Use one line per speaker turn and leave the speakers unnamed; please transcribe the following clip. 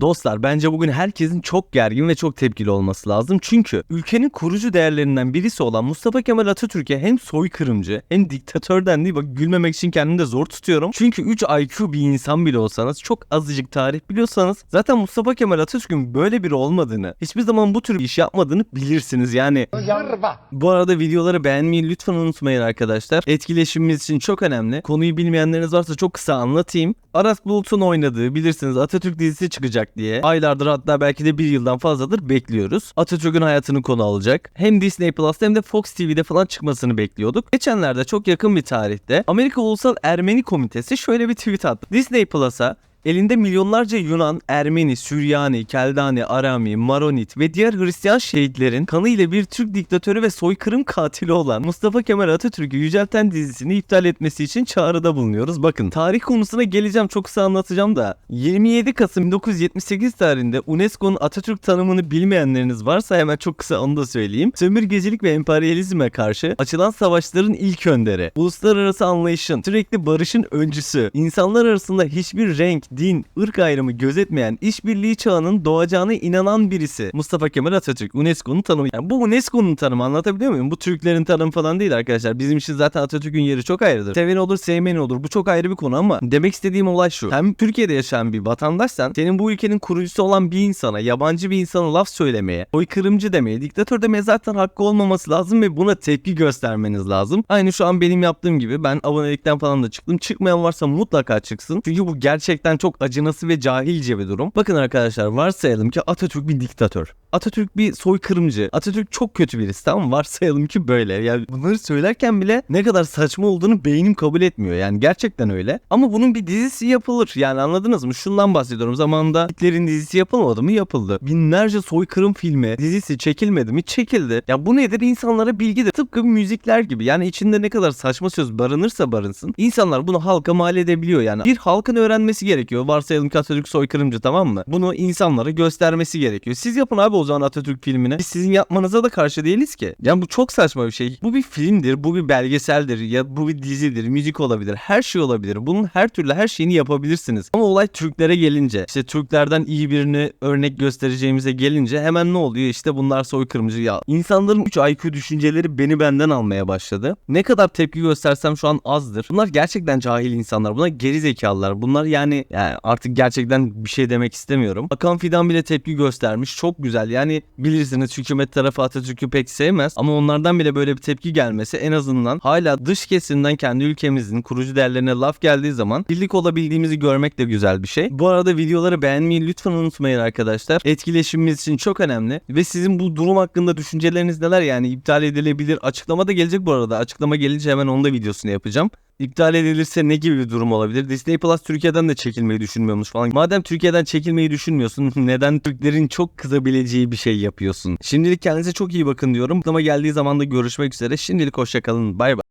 Dostlar bence bugün herkesin çok gergin ve çok tepkili olması lazım. Çünkü ülkenin kurucu değerlerinden birisi olan Mustafa Kemal Atatürk'e hem soykırımcı hem diktatör dendiği bak gülmemek için kendimi de zor tutuyorum. Çünkü 3 IQ bir insan bile olsanız çok azıcık tarih biliyorsanız zaten Mustafa Kemal Atatürk'ün böyle biri olmadığını hiçbir zaman bu tür bir iş yapmadığını bilirsiniz. Yani bu arada videoları beğenmeyi lütfen unutmayın arkadaşlar. Etkileşimimiz için çok önemli. Konuyu bilmeyenleriniz varsa çok kısa anlatayım. Aras Bulut'un oynadığı bilirsiniz Atatürk dizisi çıkacak diye aylardır hatta belki de bir yıldan fazladır bekliyoruz. Atatürk'ün hayatını konu alacak. Hem Disney Plus'ta hem de Fox TV'de falan çıkmasını bekliyorduk. Geçenlerde çok yakın bir tarihte Amerika Ulusal Ermeni Komitesi şöyle bir tweet attı. Disney Plus'a Elinde milyonlarca Yunan, Ermeni, Süryani, Keldani, Arami, Maronit ve diğer Hristiyan şehitlerin kanı ile bir Türk diktatörü ve soykırım katili olan Mustafa Kemal Atatürk'ü yücelten dizisini iptal etmesi için çağrıda bulunuyoruz. Bakın tarih konusuna geleceğim çok kısa anlatacağım da 27 Kasım 1978 tarihinde UNESCO'nun Atatürk tanımını bilmeyenleriniz varsa hemen çok kısa onu da söyleyeyim. Sömürgecilik ve emperyalizme karşı açılan savaşların ilk önderi, uluslararası anlayışın, sürekli barışın öncüsü, insanlar arasında hiçbir renk, din, ırk ayrımı gözetmeyen işbirliği çağının doğacağına inanan birisi. Mustafa Kemal Atatürk UNESCO'nun tanımı. Yani bu UNESCO'nun tanımı anlatabiliyor muyum? Bu Türklerin tanımı falan değil arkadaşlar. Bizim için zaten Atatürk'ün yeri çok ayrıdır. Seven olur sevmeyen olur. Bu çok ayrı bir konu ama demek istediğim olay şu. Hem Türkiye'de yaşayan bir vatandaşsan senin bu ülkenin kurucusu olan bir insana, yabancı bir insana laf söylemeye, soykırımcı demeye, diktatör demeye zaten hakkı olmaması lazım ve buna tepki göstermeniz lazım. Aynı şu an benim yaptığım gibi ben abonelikten falan da çıktım. Çıkmayan varsa mutlaka çıksın. Çünkü bu gerçekten çok acınası ve cahilce bir durum. Bakın arkadaşlar varsayalım ki Atatürk bir diktatör. Atatürk bir soykırımcı. Atatürk çok kötü birisi tamam mı? Varsayalım ki böyle. Yani bunları söylerken bile ne kadar saçma olduğunu beynim kabul etmiyor. Yani gerçekten öyle. Ama bunun bir dizisi yapılır. Yani anladınız mı? Şundan bahsediyorum. Zamanında Hitler'in dizisi yapılmadı mı? Yapıldı. Binlerce soykırım filmi, dizisi çekilmedi mi? Çekildi. Ya bu nedir? İnsanlara bilgidir. Tıpkı müzikler gibi. Yani içinde ne kadar saçma söz barınırsa barınsın. İnsanlar bunu halka mal edebiliyor yani. Bir halkın öğrenmesi gerekiyor. Varsayalım ki Atatürk soykırımcı tamam mı? Bunu insanlara göstermesi gerekiyor. Siz yapın abi o zaman Atatürk filmini. Biz sizin yapmanıza da karşı değiliz ki. Yani bu çok saçma bir şey. Bu bir filmdir, bu bir belgeseldir ya bu bir dizidir, müzik olabilir, her şey olabilir. Bunun her türlü her şeyini yapabilirsiniz. Ama olay Türklere gelince, işte Türklerden iyi birini örnek göstereceğimize gelince hemen ne oluyor? İşte bunlar soykırımcı ya. İnsanların 3 IQ düşünceleri beni benden almaya başladı. Ne kadar tepki göstersem şu an azdır. Bunlar gerçekten cahil insanlar. Bunlar geri zekalılar. Bunlar yani, yani artık gerçekten bir şey demek istemiyorum. Hakan Fidan bile tepki göstermiş. Çok güzel. Yani bilirsiniz hükümet tarafı Atatürk'ü pek sevmez. Ama onlardan bile böyle bir tepki gelmesi en azından hala dış kesimden kendi ülkemizin kurucu değerlerine laf geldiği zaman birlik olabildiğimizi görmek de güzel bir şey. Bu arada videoları beğenmeyi lütfen unutmayın arkadaşlar. Etkileşimimiz için çok önemli. Ve sizin bu durum hakkında düşünceleriniz neler? Yani iptal edilebilir. Açıklama da gelecek bu arada. Açıklama gelince hemen onun da videosunu yapacağım. İptal edilirse ne gibi bir durum olabilir? Disney Plus Türkiye'den de çekilmeyi düşünmüyormuş falan. Madem Türkiye'den çekilmeyi düşünmüyorsun neden Türklerin çok kızabileceği bir şey yapıyorsun? Şimdilik kendinize çok iyi bakın diyorum. Ama geldiği zaman da görüşmek üzere. Şimdilik hoşçakalın. Bay bay.